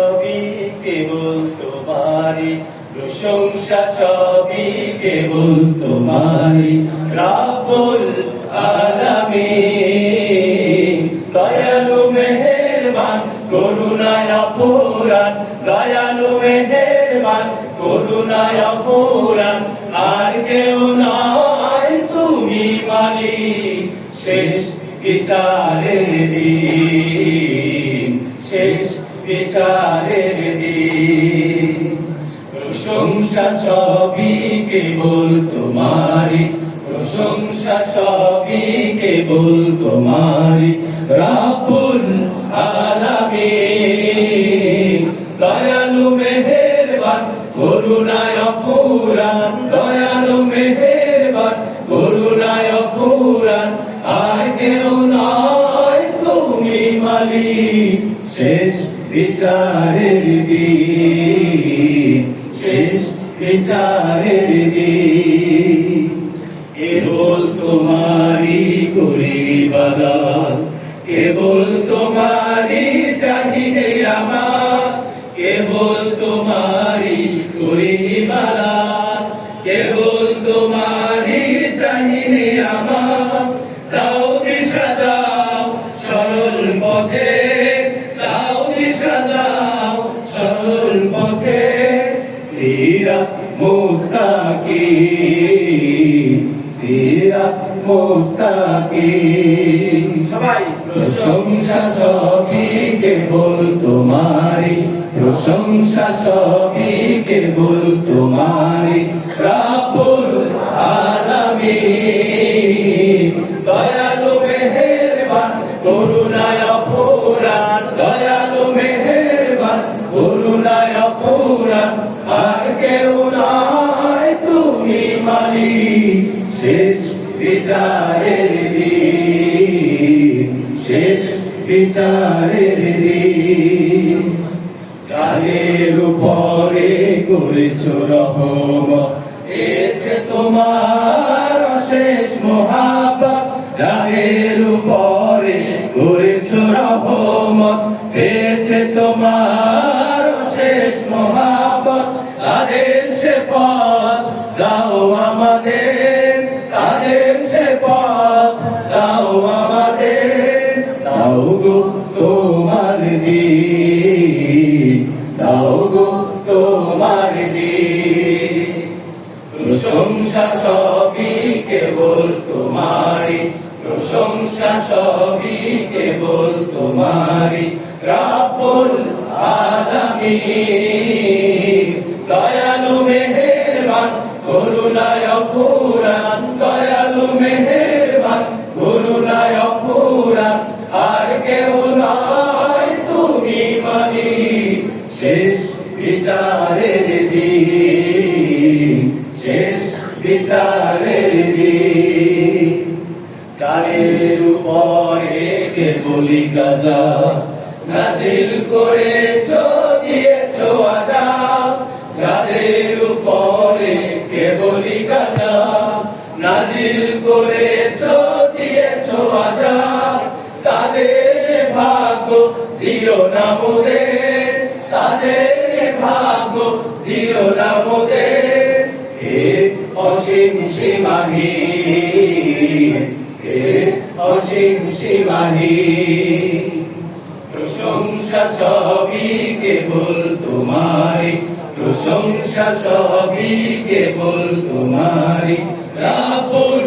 সবই কেবল তোমারি প্রশংসা সবই কেবল তোমারি রাবুল আলামিন, দয়ালু মেহেরবান, করুণায় অপুরান দয়ালু মেহেরবান, করুণায় অপুরান আর কেউ নয় তুমি মালিক, শেষ বিচারের প্রশংসা সবই কেবল তোমারি প্রশংসা সবই কেবল তোমারি দয়ালু মেহেরবান, করুণায় অপুরান দয়ালু মেহেরবান, করুণায় অপুরান আর কেউ নয় তুমি মালিক। শেষ বিচারের দিন। বিচারের দিন কেবল তোমারি করি বাদা কেবল তোমারি চাহিদে আমার কেবল তোমারি করি বাদান মুস্তাকি। সবাই, প্রশংসা সবই কেবল তোমারি প্রশংসা সবই কেবল তোমারি রাবুল আলামিন, দয়ালু মেহেরবান, করুণায় অপুরান দয়ালু মেহেরবান, করুণায় অপুরান আর কেউ নয় তুমি মালিক, শেষ বিচারের শেষ বিচারের দিন। যাদের উপরে করেছ রহমত এসে তোমার শেষ মহাব্বত। যাদের উপরে করেছ রহমত পেয়েছে তোমার শেষ মহাব্বত। তাদের সে পথ দাও আমাদের। গো তোমার দাও গো তোমার প্রশংসা সবই কেবল প্রশংসা সবই কেবল দয়ালু মেহেরবান, করুণায় দয়ালু মেহেরবান নাজিল করেছ দিয়েছ আজাদ যাদের উপরে কে বলি গাজা নাজিল করেছ দিয়েছ আজাদ তাদের ভাগ্য দিও না তাদের ভাগ্য দিও না সীমাহীন হে অসীম সীমাহীন প্রশংসা সবই কেবল তোমারি প্রশংসা সবই কেবল তোমারি রাবুল